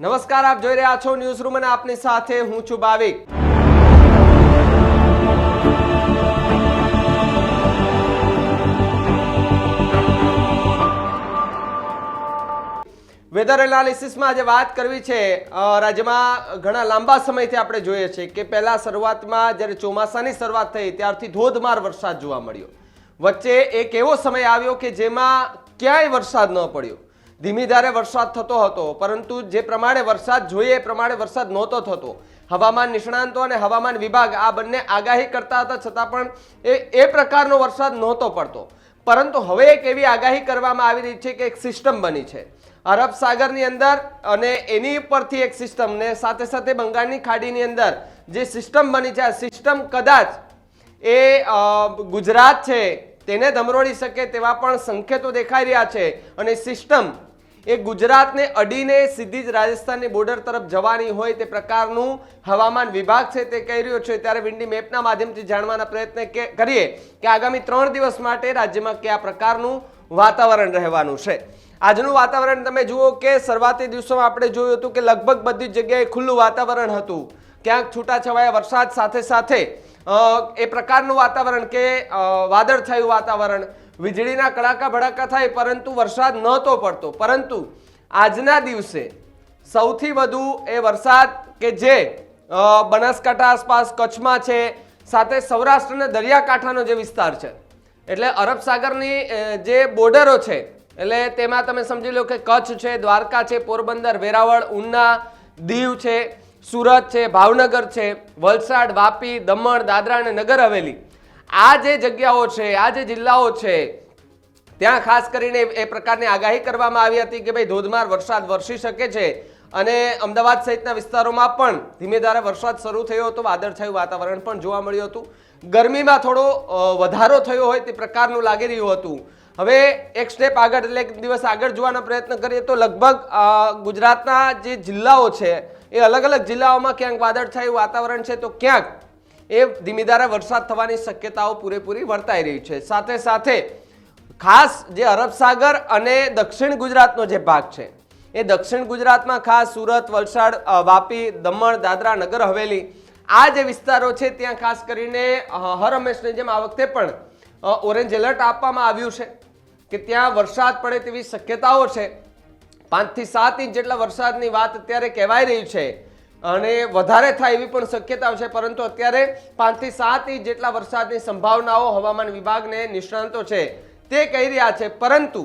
નમસ્કાર, આપ જોઈ રહ્યા છો ન્યૂઝ રૂમ અને આપની સાથે હું છું ભાવિક વેધર એનાલિસિસમાં આજે વાત કરવી છે. રાજ્યમાં ઘણા લાંબા સમયથી આપણે જોઈએ છીએ કે પહેલા શરૂઆતમાં જ્યારે ચોમાસાની શરૂઆત થઈ ત્યારથી ધોધમાર વરસાદ જોવા મળ્યો. વચ્ચે એક એવો સમય આવ્યો કે જેમાં ક્યાંય વરસાદ ન પડ્યો. ધીમી ધારે વરસાદ થતો હતો, પરંતુ જે પ્રમાણે વરસાદ જોઈએ એ પ્રમાણે વરસાદ નહોતો થતો. હવામાન નિષ્ણાંતો અને હવામાન વિભાગ આ બંને આગાહી કરતા હતા, છતાં પણ એ એ પ્રકારનો વરસાદ નહોતો પડતો. પરંતુ હવે એક એવી આગાહી કરવામાં આવી રહી છે કે એક સિસ્ટમ બની છે. અરબ સાગરની અંદર અને એની પરથી એક સિસ્ટમ ને સાથે સાથે બંગાળની ખાડીની અંદર જે સિસ્ટમ બની છે, આ સિસ્ટમ કદાચ એ ગુજરાત છે, તેને ધમરોળી શકે તેવા પણ સંકેતો દેખાઈ રહ્યા છે. અને સિસ્ટમ એ ગુજરાતને અડીને સીધી જ રાજસ્થાનની બોર્ડર તરફ જવાની હોય તે પ્રકારનું હવામાન વિભાગ છે તે કહી રહ્યો છે. ત્યારે વિન્ડી મેપના માધ્યમથી જાણવાના પ્રયત્ન કરીએ કે આગામી ત્રણ દિવસ માટે રાજ્યમાં કયા પ્રકારનું વાતાવરણ રહેવાનું છે. આજનું વાતાવરણ તમે જુઓ કે શરૂઆતી દિવસોમાં આપણે જોયું હતું કે લગભગ બધી જગ્યાએ ખુલ્લું વાતાવરણ હતું. ક્યાંક છૂટાછવાયા વરસાદ સાથે સાથે એ પ્રકારનું વાતાવરણ કે વાદળછાયું વાતાવરણ વીજળીના કડાકા ભડાકા થાય, પરંતુ વરસાદ નહોતો પડતો. પરંતુ આજના દિવસે સૌથી વધુ એ વરસાદ કે જે બનાસકાંઠા આસપાસ, કચ્છમાં છે, સાથે સૌરાષ્ટ્રના દરિયાકાંઠાનો જે વિસ્તાર છે. એટલે અરબ સાગરની જે બોર્ડરો છે, એટલે તેમાં તમે સમજી લો કે કચ્છ છે, દ્વારકા છે, પોરબંદર, વેરાવળ, ઉના, દીવ છે, સુરત છે, ભાવનગર છે, વલસાડ, વાપી, દમણ, દાદરા અને નગર હવેલી. આ જે જગ્યાઓ છે, આ જે જિલ્લાઓ છે, ત્યાં ખાસ કરીને એ પ્રકારની આગાહી કરવામાં આવી હતી કે ભાઈ ધોધમાર વરસાદ વરસી શકે છે અને અમદાવાદ સહિતના વિસ્તારોમાં પણ ધીમે ધારે વરસાદ શરૂ થયો હતો, વાદળછાયું વાતાવરણ પણ જોવા મળ્યું હતું. ગરમીમાં થોડો વધારો થયો હોય તે પ્રકારનું લાગી રહ્યું હતું. હવે એક સ્ટેપ આગળ એટલે એક દિવસ આગળ જોવાનો પ્રયત્ન કરીએ તો લગભગ ગુજરાતના જે જિલ્લાઓ છે, એ અલગ અલગ જિલ્લાઓમાં ક્યાંક વાદળછાયું વાતાવરણ છે, તો ક્યાંક એ ધીમીધારા વરસાદ થવાની શક્યતાઓ પૂરેપૂરી વર્તાઈ રહી છે. સાથે સાથે ખાસ જે અરબ સાગર અને દક્ષિણ ગુજરાતનો જે ભાગ છે, એ દક્ષિણ ગુજરાતમાં ખાસ સુરત, વલસાડ વાપી, દમણ, દાદરા, નગર, હવેલી, આ જે વિસ્તારો છે ત્યાં ખાસ કરીને હર હંમેશની જેમ આ વખતે પણ ઓરેન્જ એલર્ટ આપવામાં આવ્યું છે કે ત્યાં વરસાદ પડે તેવી શક્યતાઓ છે. પાંચથી સાત ઇંચ જેટલા વરસાદની વાત અત્યારે કહેવાઈ રહી છે. અને વધારે થાય એવી પણ શક્યતાઓ છે, પરંતુ અત્યારે પાંચથી સાત ઇંચ જેટલા વરસાદની સંભાવનાઓ હવામાન વિભાગને નિષ્ણાંતો છે. તે કહી રહ્યા છે, પરંતુ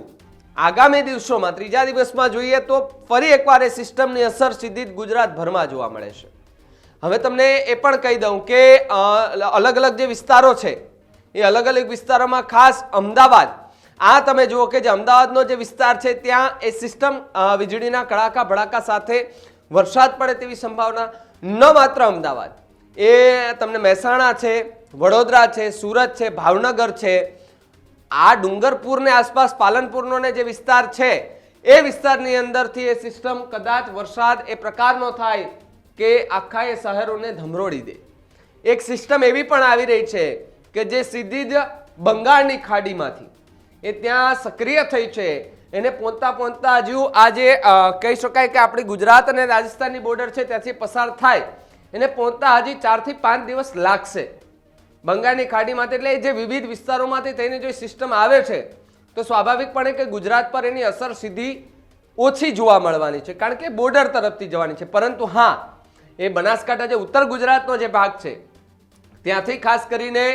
આગામી દિવસોમાં, ત્રીજા દિવસમાં જોઈએ તો ફરી એકવાર એ સિસ્ટમની અસર સીધી ગુજરાતભરમાં જોવા મળે છે. હવે તમને એ પણ કહી દઉં કે અલગ અલગ જે વિસ્તારો છે, એ અલગ અલગ વિસ્તારોમાં ખાસ અમદાવાદ. આ તમે જુઓ કે જે અમદાવાદનો જે વિસ્તાર છે, ત્યાં એ સિસ્ટમ વીજળીના કડાકા ભડાકા સાથે વરસાદ પડે તેવી સંભાવના ન માત્ર અમદાવાદ. એ તમને મહેસાણા છે, વડોદરા છે, સુરત છે, ભાવનગર છે. આ ડુંગરપુરને આસપાસ પાલનપુરનો જે વિસ્તાર છે, એ વિસ્તારની અંદરથી એ સિસ્ટમ કદાચ વરસાદ એ પ્રકારનો થાય કે આખા એ શહેરોને ધમરોડી દે. એક સિસ્ટમ એવી પણ આવી રહી છે કે જે સીધી જ બંગાળની ખાડીમાંથી એ ત્યાં સક્રિય થઈ છે. એને પહોંચતા પહોંચતા હજુ આજે કહી શકાય કે આપણી ગુજરાત અને રાજસ્થાનની બોર્ડર છે, ત્યાંથી પસાર થાય. એને પહોંચતા હજી ચારથી પાંચ દિવસ લાગશે. બંગાળની ખાડીમાંથી એટલે જે વિવિધ વિસ્તારોમાંથી થઈને જો સિસ્ટમ આવે છે, તો સ્વાભાવિકપણે કે ગુજરાત પર એની અસર સીધી ઓછી જોવા મળવાની છે. કારણ કે બોર્ડર તરફથી જવાની છે. પરંતુ હા, એ બનાસકાંઠા જે ઉત્તર ગુજરાતનો જે ભાગ છે, ત્યાંથી ખાસ કરીને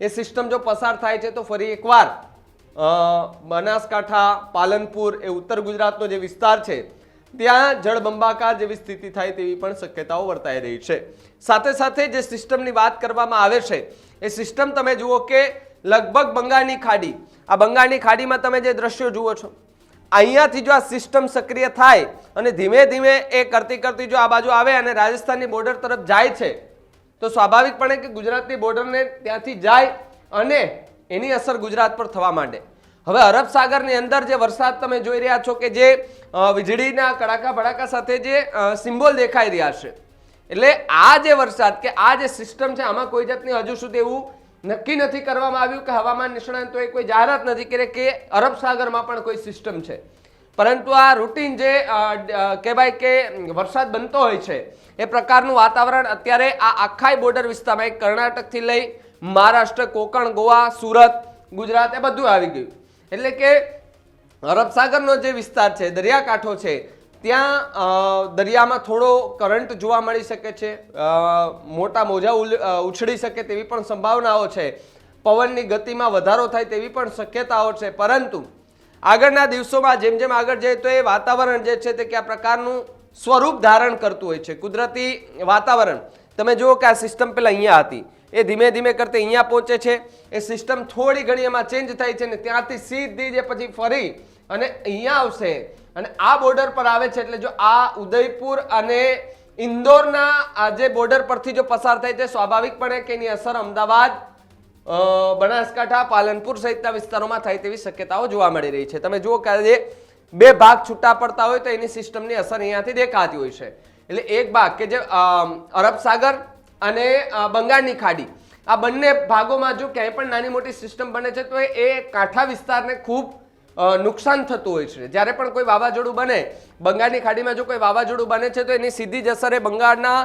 એ સિસ્ટમ જો પસાર થાય છે, તો ફરી એકવાર બનાસકાંઠા, પાલનપુર એ ઉત્તર ગુજરાતનો જે વિસ્તાર છે, ત્યાં જળબંબાકાર જેવી સ્થિતિ થાય તેવી પણ શક્યતાઓ વર્તાઈ રહી છે. સાથે સાથે જે સિસ્ટમની વાત કરવામાં આવે છે, એ સિસ્ટમ તમે જુઓ કે લગભગ બંગાળની ખાડી, આ બંગાળની ખાડીમાં તમે જે દ્રશ્યો જુઓ છો, અહીંયાથી જો આ સિસ્ટમ સક્રિય થાય અને ધીમે ધીમે એ કરતી કરતી જો આ બાજુ આવે અને રાજસ્થાનની બોર્ડર તરફ જાય છે, તો સ્વાભાવિકપણે કે ગુજરાતની બોર્ડરને ત્યાંથી જાય અને એની અસર ગુજરાત પર થવા માંડે. હવે અરબ સાગરની અંદર જે વરસાદ તમે જોઈ રહ્યા છો કે જે વીજળીના કડાકા ભડાકા સાથે જે સિમ્બોલ દેખાઈ રહ્યા છે. એટલે આ જે વરસાદ કે આ જે સિસ્ટમ છે, આમાં કોઈ જાતની હજુ સુધી એવું નક્કી નથી કરવામાં આવ્યું કે હવામાન નિષ્ણાંતોએ કોઈ જાહેરાત નથી કરી કે અરબ સાગરમાં પણ કોઈ સિસ્ટમ છે. પરંતુ આ રૂટીન જે કહેવાય કે વરસાદ બનતો હોય છે, એ પ્રકારનું વાતાવરણ અત્યારે આ આખાય બોર્ડર વિસ્તારમાં, એક કર્ણાટકથી લઈ મહારાષ્ટ્ર, કોકણ, ગોવા, સુરત, ગુજરાત એ બધું આવી ગયું. એટલે કે અરબ સાગરનો જે વિસ્તાર છે, દરિયાકાંઠો છે, ત્યાં દરિયામાં થોડો કરંટ જોવા મળી શકે છે મોટા મોજા ઉછળી શકે તેવી પણ સંભાવનાઓ છે, પવનની ગતિમાં વધારો થાય તેવી પણ શક્યતાઓ છે, પરંતુ આગળના દિવસોમાં જેમ જેમ આગળ જાય તો એ વાતાવરણ જે છે તે કયા પ્રકારનું સ્વરૂપ ધારણ કરતું હોય છે, કુદરતી વાતાવરણ. તમે જુઓ કે આ સિસ્ટમ પેલા અહીંયા હતી. એ ધીમે ધીમે કરતી અહીંયા પહોંચે છે. એ સિસ્ટમ થોડી ઘણી એમાં ચેન્જ થાય છે ને ત્યાંથી સીધી જે પછી ફરી અને અહીંયા આવશે. અને આ બોર્ડર પર આવે છે એટલે જો આ ઉદયપુર અને ઇન્દોરના આ જે બોર્ડર પરથી જો પસાર થાય તે સ્વાભાવિકપણે કે એની અસર અમદાવાદ બનાસકાંઠા, પાલનપુર સહિતના વિસ્તારોમાં થાય તેવી શક્યતાઓ જોવા મળી રહી છે. તમે જુઓ કે બે ભાગ છૂટા પડતા હોય તો એની સિસ્ટમની અસર અહીંયાથી દેખાતી હોય છે. એટલે એક ભાગ કે જે અરબ સાગર અને બંગાળની ખાડી. આ બંને ભાગોમાં જો ક્યાંય પણ નાની મોટી સિસ્ટમ બને છે, તો એ કાંઠા વિસ્તારને ખૂબ નુકસાન થતું હોય છે. જ્યારે પણ કોઈ વાવાઝોડું બને, બંગાળની ખાડીમાં જો કોઈ વાવાઝોડું બને છે, તો એની સીધી જ અસર એ બંગાળના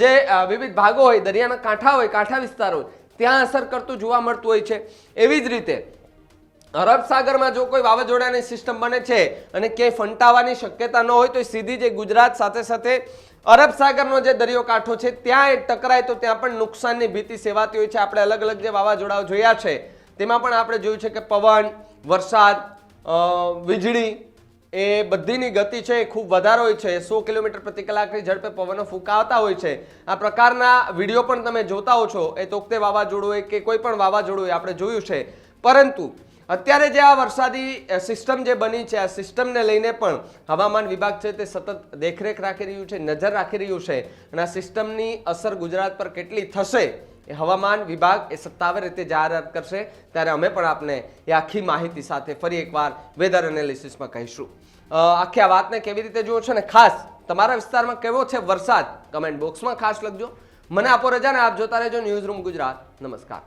જે વિવિધ ભાગો હોય, દરિયાના કાંઠા હોય, કાંઠા વિસ્તાર હોય, ત્યાં અસર કરતું જોવા મળતું હોય છે. એવી જ રીતે, અરબ સાગરમાં જો કોઈ વાવાઝોડાની સિસ્ટમ બને છે અને ક્યાંય ફંટાવાની શક્યતા ન હોય, તો સીધી જે ગુજરાત સાથે સાથે અરબ સાગરનો જે દરિયો કાંઠો છે, ત્યાં એ ટકરાય તો ત્યાં પણ નુકસાનની ભીતિ સેવાતી હોય છે. આપણે અલગ અલગ જે વાવાઝોડાઓ જોયા છે, તેમાં પણ આપણે જોયું છે કે પવન, વરસાદ વીજળી એ બધીની ગતિ છે એ ખૂબ વધારે હોય છે. સો કિલોમીટર પ્રતિ કલાકની ઝડપે પવનો ફૂંકાવતા હોય છે. આ પ્રકારના વીડિયો પણ તમે જોતા હો છો. એ તોકતે વાવાઝોડું હોય કે કોઈ પણ વાવાઝોડું આપણે જોયું છે. પરંતુ અત્યારે જે આ વરસાદી સિસ્ટમ જે બની છે, આ સિસ્ટમને લઈને પણ હવામાન વિભાગ છે તે સતત દેખરેખ રાખી રહ્યું છે, નજર રાખી રહ્યું છે અને આ સિસ્ટમની અસર ગુજરાત પર કેટલી થશે એ હવામાન વિભાગ એ સત્તાવાર રીતે જાહેરાત કરશે. ત્યારે અમે પણ આપને એ આખી માહિતી સાથે ફરી એકવાર વેધર એનાલિસિસમાં કહીશું. આખી આ વાતને કેવી રીતે જુઓ છો? ને ખાસ તમારા વિસ્તારમાં કેવો છે વરસાદ? કમેન્ટ બોક્સમાં ખાસ લખજો. મને આપો રજા ને આપ જોતા રહેજો. News room Gujarat. નમસ્કાર.